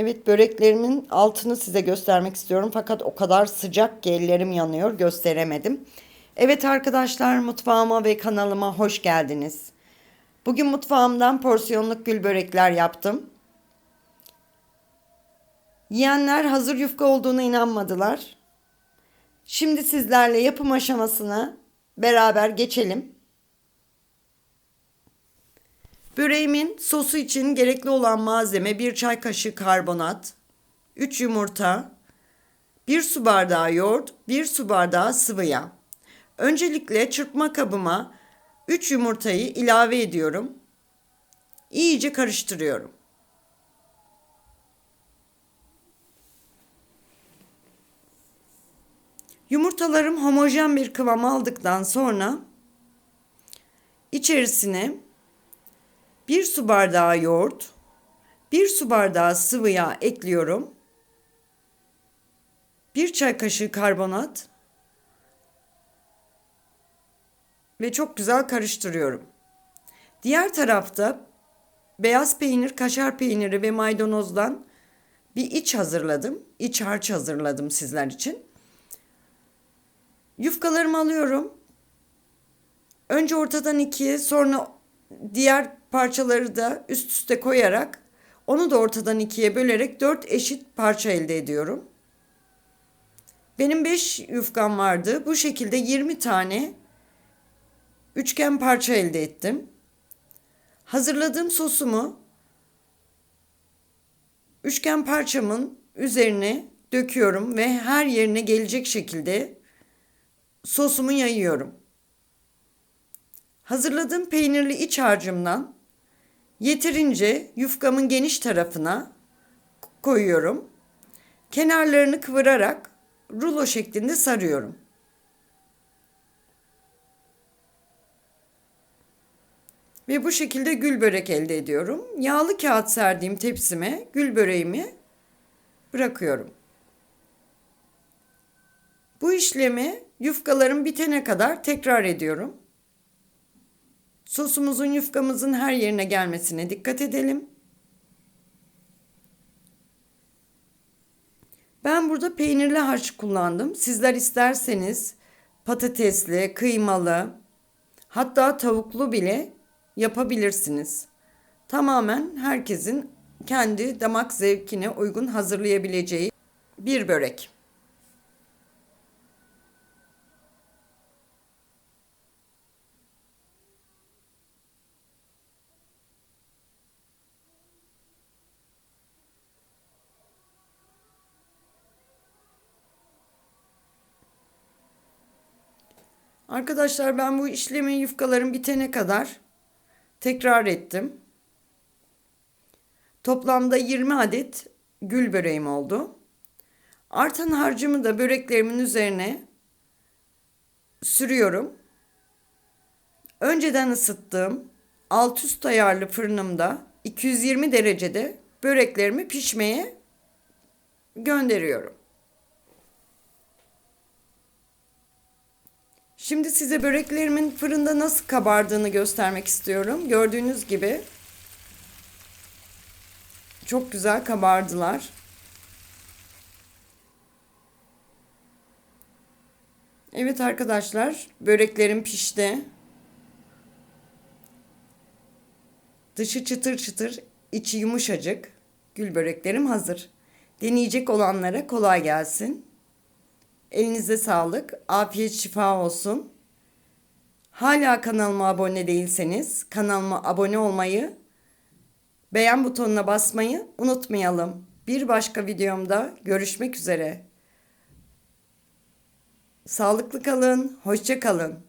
Evet böreklerimin altını size göstermek istiyorum. Fakat o kadar sıcak ki yanıyor gösteremedim. Evet arkadaşlar mutfağıma ve kanalıma hoş geldiniz. Bugün mutfağımdan porsiyonluk gül börekler yaptım. Yiyenler hazır yufka olduğuna inanmadılar. Şimdi sizlerle yapım aşamasına beraber geçelim. Böreğimin sosu için gerekli olan malzeme 1 çay kaşığı karbonat, 3 yumurta, 1 su bardağı yoğurt, 1 su bardağı sıvı yağ. Öncelikle çırpma kabıma 3 yumurtayı ilave ediyorum. İyice karıştırıyorum. Yumurtalarım homojen bir kıvam aldıktan sonra içerisine 1 su bardağı yoğurt, 1 su bardağı sıvı yağ ekliyorum. 1 çay kaşığı karbonat ve çok güzel karıştırıyorum. Diğer tarafta beyaz peynir, kaşar peyniri ve maydanozdan bir iç hazırladım. İç harç hazırladım sizler için. Yufkalarımı alıyorum. Önce ortadan ikiye sonra diğer parçaları da üst üste koyarak onu da ortadan ikiye bölerek dört eşit parça elde ediyorum. Benim beş yufkam vardı. Bu şekilde 20 tane üçgen parça elde ettim. Hazırladığım sosumu üçgen parçamın üzerine döküyorum ve her yerine gelecek şekilde sosumu yayıyorum. Hazırladığım peynirli iç harcımdan yeterince yufkamın geniş tarafına koyuyorum. Kenarlarını kıvırarak rulo şeklinde sarıyorum. Ve bu şekilde gül börek elde ediyorum. Yağlı kağıt serdiğim tepsime gül böreğimi bırakıyorum. Bu işlemi yufkalarım bitene kadar tekrar ediyorum. Sosumuzun yufkamızın her yerine gelmesine dikkat edelim. Ben burada peynirli harç kullandım. Sizler isterseniz patatesli, kıymalı, hatta tavuklu bile yapabilirsiniz. Tamamen herkesin kendi damak zevkine uygun hazırlayabileceği bir börek. Arkadaşlar ben bu işlemi yufkaların bitene kadar tekrar ettim. Toplamda 20 adet gül böreğim oldu. Artan harcımı da böreklerimin üzerine sürüyorum. Önceden ısıttığım alt üst ayarlı fırınımda 220 derecede böreklerimi pişmeye gönderiyorum. Şimdi size böreklerimin fırında nasıl kabardığını göstermek istiyorum. Gördüğünüz gibi çok güzel kabardılar. Evet arkadaşlar, böreklerim pişti. Dışı çıtır çıtır, içi yumuşacık. Gül böreklerim hazır. Deneyecek olanlara kolay gelsin. Elinize sağlık. Afiyet şifa olsun. Hala kanalıma abone değilseniz kanalıma abone olmayı, beğen butonuna basmayı unutmayalım. Bir başka videomda görüşmek üzere. Sağlıklı kalın, hoşça kalın.